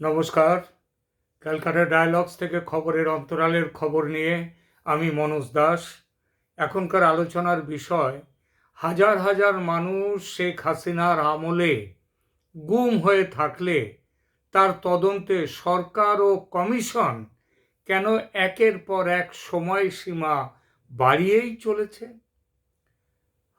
নমস্কার। ক্যালকাটা ডায়ালগস থেকে খবরের অন্তরালের খবর নিয়ে আমি মনোজ দাস। এখনকার আলোচনার বিষয়, হাজার হাজার মানুষ শেখ হাসিনার আমলে গুম হয়ে থাকলে তার তদন্তে সরকার ও কমিশন কেন একের পর এক সময়সীমা বাড়িয়েই চলেছে?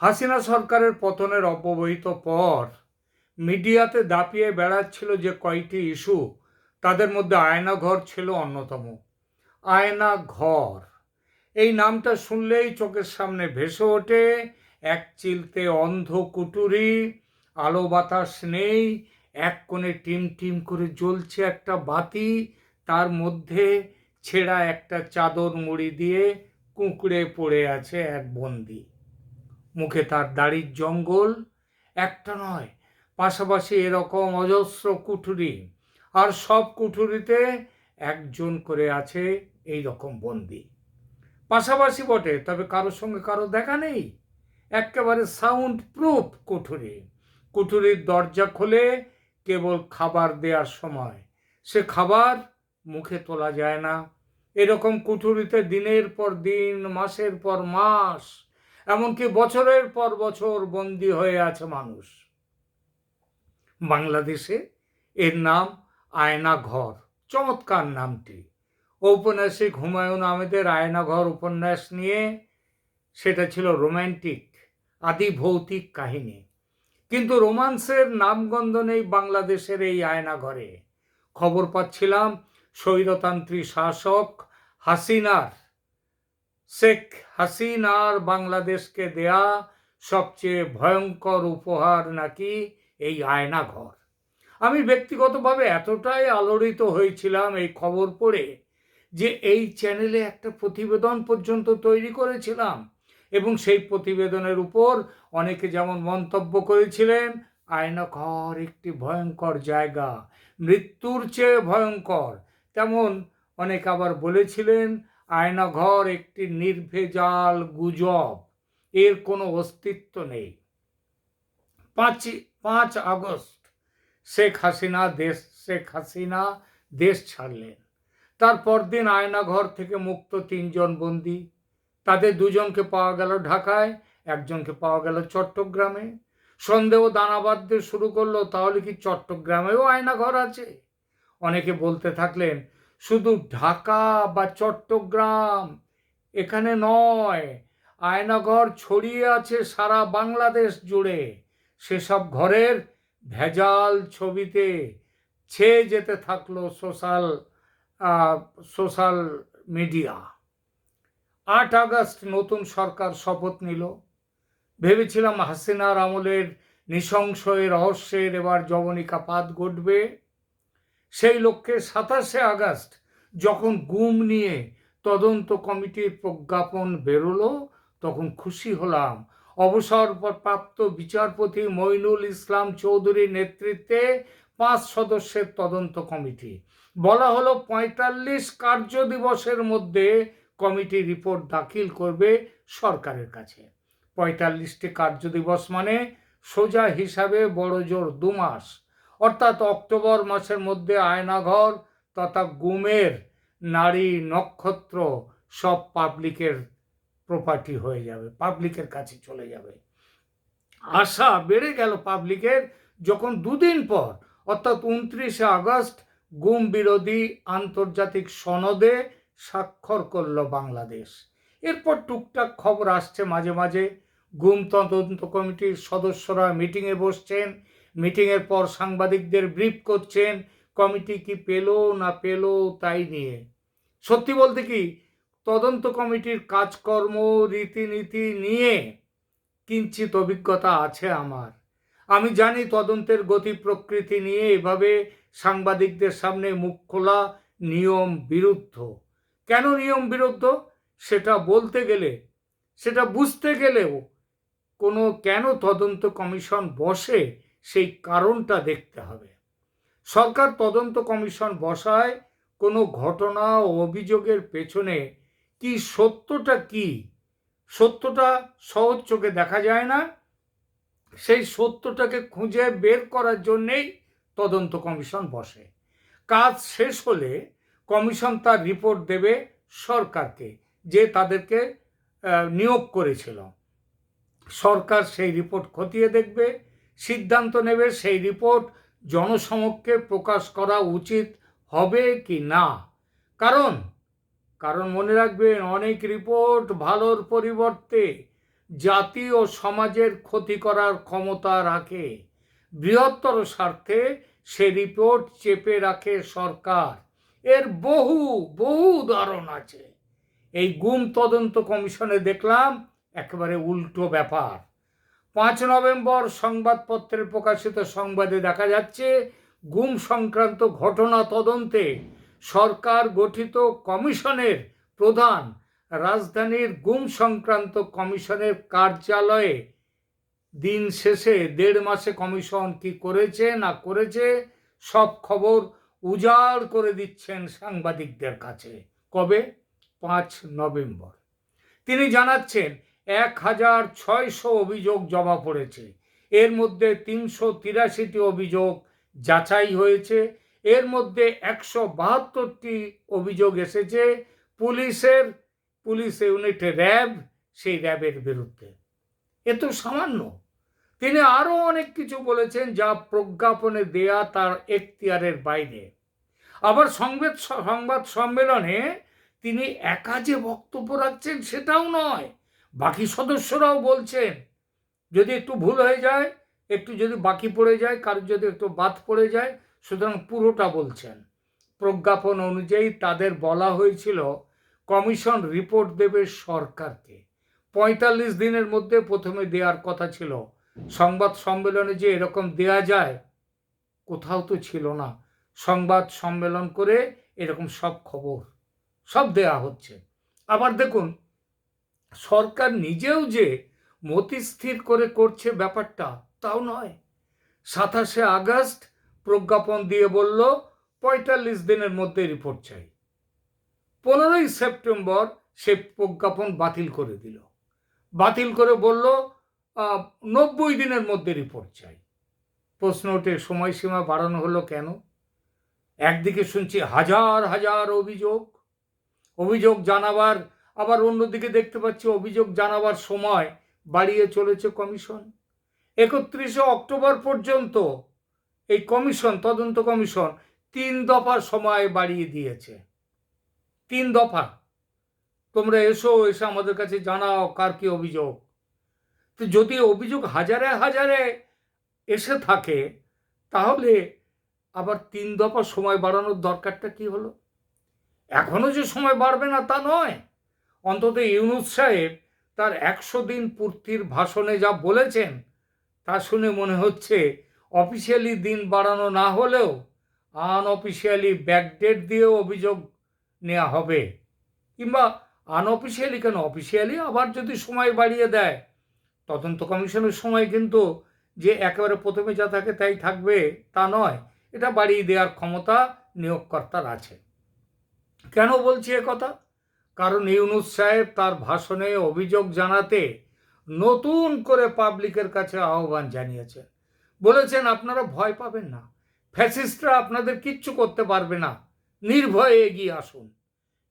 হাসিনা সরকারের পতনের অব্যবহিত পর মিডিয়াতে দাপিয়ে বেড়াচ্ছিল যে কয়টি ইস্যু, তাদের মধ্যে আয়নাঘর ছিল অন্যতম। আয়না ঘর এই নামটা শুনলেই চোখের সামনে ভেসে ওঠে, এক চিলতে অন্ধ কুটুরি, আলো বাতাস নেই, এক কোণে টিম টিম করে জ্বলছে একটা বাতি, তার মধ্যে ছেঁড়া একটা চাদর মুড়ি দিয়ে কুঁকড়ে পড়ে আছে এক বন্দি। মুখে তার দাড়ির জঙ্গল, একটা নয় পাশাপাশি এরকম অজস্র কুঠুরি, আর সব কুঠুরিতে একজন করে আছে এই রকম বন্দি। পাশাপাশি বটে, তবে কারোর সঙ্গে কারও দেখা নেই। একেবারে সাউন্ড প্রুফ কুঠুরি। কুঠুরির দরজা খুলে কেবল খাবার দেওয়ার সময়। সে খাবার মুখে তোলা যায় না। এরকম কুঠুরিতে দিনের পর দিন, মাসের পর মাস, এমনকি বছরের পর বছর বন্দি হয়ে আছে মানুষ। বাংলাদেশে এর নাম আয়না ঘর চমৎকার নামটি। ঔপন্যাসিক হুমায়ুন আহমেদের আয়নাঘর উপন্যাস নিয়ে সেটা ছিল রোম্যান্টিক আদি ভৌতিক কাহিনী। কিন্তু রোমান্সের নামগন্ধ নেই বাংলাদেশের এই আয়নাঘরে। খবর পাচ্ছিলাম স্বৈরতান্ত্রিক শাসক হাসিনার, শেখ হাসিনার বাংলাদেশকে দেয়া সবচেয়ে ভয়ঙ্কর উপহার নাকি এই আয়নাঘর আমি ব্যক্তিগতভাবে এতটাই আলোড়িত হয়েছিলাম এই খবর পড়ে যে এই চ্যানেলে একটা প্রতিবেদন পর্যন্ত তৈরি করেছিলাম এবং সেই প্রতিবেদনের উপর অনেকে যেমন মন্তব্য করেছিলেন আয়নাঘর একটি ভয়ঙ্কর জায়গা, মৃত্যুর চেয়ে ভয়ঙ্কর। তেমন অনেক আবার বলেছিলেন আয়নাঘর একটি নির্ভেজাল গুজব, এর কোনো অস্তিত্ব নেই। পাঁচ পাঁচ আগস্ট শেখ হাসিনা দেশ, শেখ হাসিনা দেশ ছাড়লেন। তার পরদিন আয়নাঘর থেকে মুক্ত তিনজন বন্দি। তাদের দুজনকে পাওয়া গেল ঢাকায়, একজনকে পাওয়া গেল চট্টগ্রামে। সন্দেহ দানা বাঁধতে শুরু করল, তাহলে কি চট্টগ্রামেও আয়নাঘর আছে? অনেকে বলতে থাকলেন, শুধু ঢাকা বা চট্টগ্রাম? এখানে নয়, আয়নাঘর ছড়িয়ে আছে সারা বাংলাদেশ জুড়ে। সেসব ঘরের ভেজাল ছবিতে ছেয়ে যেতে থাকল সোশ্যাল সোশ্যাল মিডিয়া। আট আগস্ট নতুন সরকার শপথ নিল। ভেবেছিলাম হাসিনার আমলের নৃশংস এ রহস্যের এবার জবনিকা পাত ঘটবে। সেই লক্ষ্যে সাতাশে আগস্ট যখন গুম নিয়ে তদন্ত কমিটির প্রজ্ঞাপন বেরোলো, তখন খুশি হলাম। অবসরপ্রাপ্ত বিচারপতি মইনুল ইসলাম চৌধুরীর নেতৃত্বে পাঁচ সদস্যের তদন্ত কমিটি। বলা হলো পঁয়তাল্লিশ কার্য দিবসের মধ্যে কমিটি রিপোর্ট দাখিল করবে সরকারের কাছে। পঁয়তাল্লিশটি কার্য দিবস মানে সোজা হিসাবে বড় জোর দু মাস। অর্থাৎ অক্টোবর মাসের মধ্যে আয়নাঘর তথা গুমের নারী নক্ষত্র সব পাবলিকের প্রপার্টি হয়ে যাবে পাবলিকের কাছে চলে যাবে। আশা বেড়ে গেল পাবলিকের যখন দুদিন পর অর্থাৎ উনত্রিশে আগস্ট গুম বিরোধী আন্তর্জাতিক সনদে স্বাক্ষর করল বাংলাদেশ। এরপর টুকটাক খবর আসছে মাঝে মাঝে গুম তদন্ত কমিটির সদস্যরা মিটিংয়ে বসছেন মিটিংয়ের পর সাংবাদিকদের ব্রিফ করছেন কমিটি কি পেল না পেল তাই নিয়ে। সত্যি বলতে কি তদন্ত কমিটির কাজকর্ম, রীতিনীতি নিয়ে কিঞ্চিত অভিজ্ঞতা আছে আমার। আমি জানি তদন্তের গতি প্রকৃতি নিয়ে এভাবে সাংবাদিকদের সামনে মুখ খোলা নিয়ম বিরুদ্ধ। কেন নিয়ম বিরুদ্ধ? সেটা বলতে গেলে, সেটা বুঝতে গেলেও কোনো কেন তদন্ত কমিশন বসে সেই কারণটা দেখতে হবে। সরকার তদন্ত কমিশন বসায় কোনো ঘটনা ও অভিযোগের পেছনে কি সত্যটা কি? সত্যটা সহজ চোখে দেখা যায় না। সেই সত্যটাকে খুঁজে বের করার জন্যেই তদন্ত কমিশন বসে। কাজ শেষ হলে কমিশন তার রিপোর্ট দেবে সরকারকে, যে তাদেরকে নিয়োগ করেছিল। সরকার সেই রিপোর্ট খতিয়ে দেখবে, সিদ্ধান্ত নেবে সেই রিপোর্ট জনসমক্ষে প্রকাশ করা উচিত হবে কি না। কারণ কারণ মনে রাখবেন, অনেক রিপোর্ট ভালোর পরিবর্তে জাতি ও সমাজের ক্ষতি করার ক্ষমতা রাখে। বৃহত্তর স্বার্থে সে রিপোর্ট চেপে রাখে সরকার। এর বহু বহু উদাহরণ আছে। এই গুম তদন্ত কমিশনে দেখলাম, একেবারে উল্টো ব্যাপার। পাঁচ নভেম্বর সংবাদপত্রে প্রকাশিত সংবাদে দেখা যাচ্ছে, গুম সংক্রান্ত ঘটনা তদন্তে সরকার গঠিত কমিশনের প্রধান রাজধানীর গুম সংক্রান্ত কমিশনের কার্যালয়ে দিন শেষে দেড় মাসে কমিশন কি করেছে না করেছে সব খবর উজাড় করে দিচ্ছেন সাংবাদিকদের কাছে। কবে? পাঁচ নভেম্বর। তিনি জানাচ্ছেন, এক হাজার ছয়শো অভিযোগ জমা পড়েছে। এর মধ্যে তিনশো তিরাশিটি অভিযোগ যাচাই হয়েছে। এর মধ্যে একশো বাহাত্তরটি অভিযোগ এসেছে পুলিশের, পুলিশ ইউনিটে র্যাব, সেই র্যাবের বিরুদ্ধে। এ তো সামান্য। তিনি আরও অনেক কিছু বলেছেন যা প্রজ্ঞাপনে দেয়া তার এখতিয়ারের বাইরে। আবার সংবাদ সংবাদ সম্মেলনে তিনি একা যে বক্তব্য রাখছেন সেটাও নয়, বাকি সদস্যরাও বলছেন, যদি একটু ভুল হয়ে যায়, একটু যদি বাকি পড়ে যায়, কারোর যদি একটু বাদ পড়ে যায় সুতরাং পুরোটা বলছেন। প্রজ্ঞাপন অনুযায়ী তাদের বলা হয়েছিল, কমিশন রিপোর্ট দেবে সরকারকে। পঁয়তাল্লিশ দিনের মধ্যে প্রথমে দেওয়ার কথা ছিল। সংবাদ সম্মেলনে যে এরকম দেয়া যায়, কোথাও তো ছিল না। সংবাদ সম্মেলন করে এরকম সব খবর, সব দেয়া হচ্ছে। আবার দেখুন, সরকার নিজেও যে মতিস্থির করে করছে ব্যাপারটা, তাও নয়। সাতাশে আগস্ট প্রজ্ঞাপন দিয়ে বলল, পঁয়তাল্লিশ দিনের মধ্যে রিপোর্ট চাই। পনেরোই সেপ্টেম্বর সে প্রজ্ঞাপন বাতিল করে দিল। বাতিল করে বলল নব্বই দিনের মধ্যে রিপোর্ট চাই। প্রশ্ন ওঠে, সময়সীমা বাড়ানো হলো কেন? একদিকে শুনছি হাজার হাজার অভিযোগ। অভিযোগ জানাবার, আবার অন্যদিকে দেখতে পাচ্ছি অভিযোগ জানাবার সময় বাড়িয়ে চলেছে কমিশন। একত্রিশে অক্টোবর পর্যন্ত এই কমিশন, তদন্ত কমিশন তিন দফার সময় বাড়িয়ে দিয়েছে। তিন দফা। তোমরা এসো, এসে আমাদের কাছে জানাও কার কি অভিযোগ। তো যদি অভিযোগ হাজারে হাজারে এসে থাকে, তাহলে আবার তিন দফা সময় বাড়ানোর দরকারটা কি হলো? এখনও যে সময় বাড়বে না তা নয়। অন্তত ইউনুস সাহেব তার একশো দিন পূর্তির ভাষণে যা বলেছেন, তা শুনে মনে হচ্ছে অফিসিয়ালি দিন বাড়ানো না হলেও আনঅফিসিয়ালি ব্যাকডেট দিয়েও অভিযোগ নেওয়া হবে। কিংবা আনঅফিসিয়ালি কেন? অফিসিয়ালি আবার যদি সময় বাড়িয়ে দেয়, তদন্ত কমিশনের সময় কিন্তু যে একেবারে প্রথমে যা থাকে তাই থাকবে তা নয়, এটা বাড়িয়ে দেওয়ার ক্ষমতা নিয়োগকর্তার আছে। কেন বলছি কথা? কারণ ইউনুস সাহেব তার ভাষণে অভিযোগ জানাতে নতুন করে পাবলিকের কাছে আহ্বান জানিয়েছেন। বলেছেন, আপনারা ভয় পাবেন না। ফ্যাসিস্টরা আপনাদের কিচ্ছু করতে পারবে না। নির্ভয়ে এগিয়ে আসুন।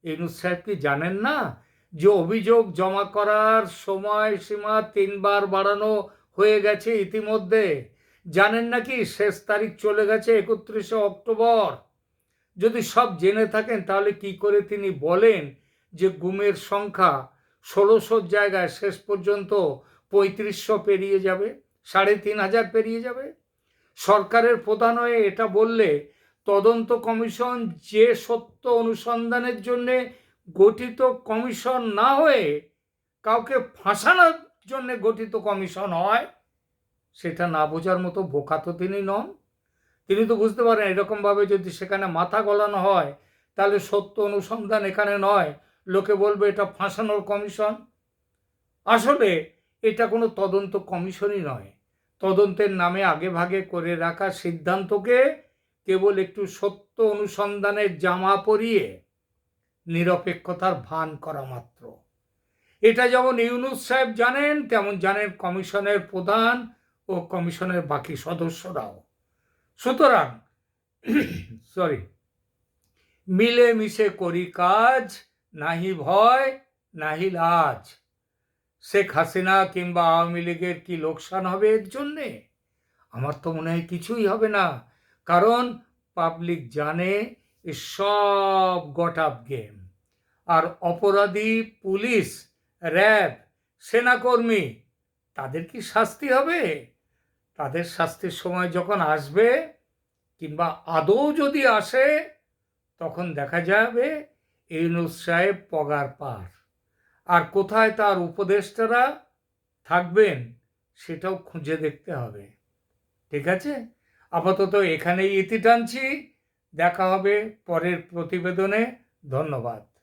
ইউনুস সাহেব কি জানেন না যে অভিযোগ জমা করার সময় সীমা তিনবার বাড়ানো হয়ে গেছে ইতিমধ্যে? জানেন নাকি শেষ তারিখ চলে গেছে একত্রিশে অক্টোবর? যদি সব জেনে থাকেন, তাহলে কি করে তিনি বলেন যে গুমের সংখ্যা ষোলোশোর জায়গায় শেষ পর্যন্ত পঁয়ত্রিশশো পেরিয়ে যাবে? সাড়ে তিন হাজার পেরিয়ে যাবে। সরকারের প্রধান হয়ে এটা বললে তদন্ত কমিশন যে সত্য অনুসন্ধানের জন্যে গঠিত কমিশন না হয়ে কাউকে ফাঁসানোর জন্য গঠিত কমিশন হয়, সেটা না বোঝার মতো বোকা তো তিনি নন। তিনি তো বুঝতে পারেন এরকমভাবে যদি সেখানে মাথা গলানো হয়, তাহলে সত্য অনুসন্ধান এখানে নয়। লোকে বলবে এটা ফাঁসানোর কমিশন। আসলে এটা কোনো তদন্ত কমিশনই নয়। তদন্তের নামে আগে ভাগে করে রাখা সিদ্ধান্তকে কেবল একটু সত্য অনুসন্ধানের জামা পরিয়ে নিরপেক্ষতার ভান করা মাত্র। এটা যেমন ইউনুস সাহেব জানেন, তেমন জানেন কমিশনের প্রধান ও কমিশনের বাকি সদস্যরাও। সুতরাং, সরি, মিলেমিশে করি কাজ, নাহি ভয়, নাহি লাজ। শেখ হাসিনা কিংবা আওয়ামী লীগের কি লোকসান হবে এর জন্যে? আমার তো মনে হয় কিছুই হবে না। কারণ পাবলিক জানে এ সব গট আপ গেম। আর অপরাধী, পুলিশ, র্যাব, সেনাকর্মী, তাদের কি শাস্তি হবে? তাদের শাস্তির সময় যখন আসবে কিংবা আদৌ যদি আসে, তখন দেখা যাবে ইউনুস সাহেব পগার পার। আর কোথায় তার উপদেষ্টারা থাকবেন সেটাও খুঁজে দেখতে হবে। ঠিক আছে? আপাতত এখানেই ইতি টানছি। দেখা হবে পরের প্রতিবেদনে। ধন্যবাদ।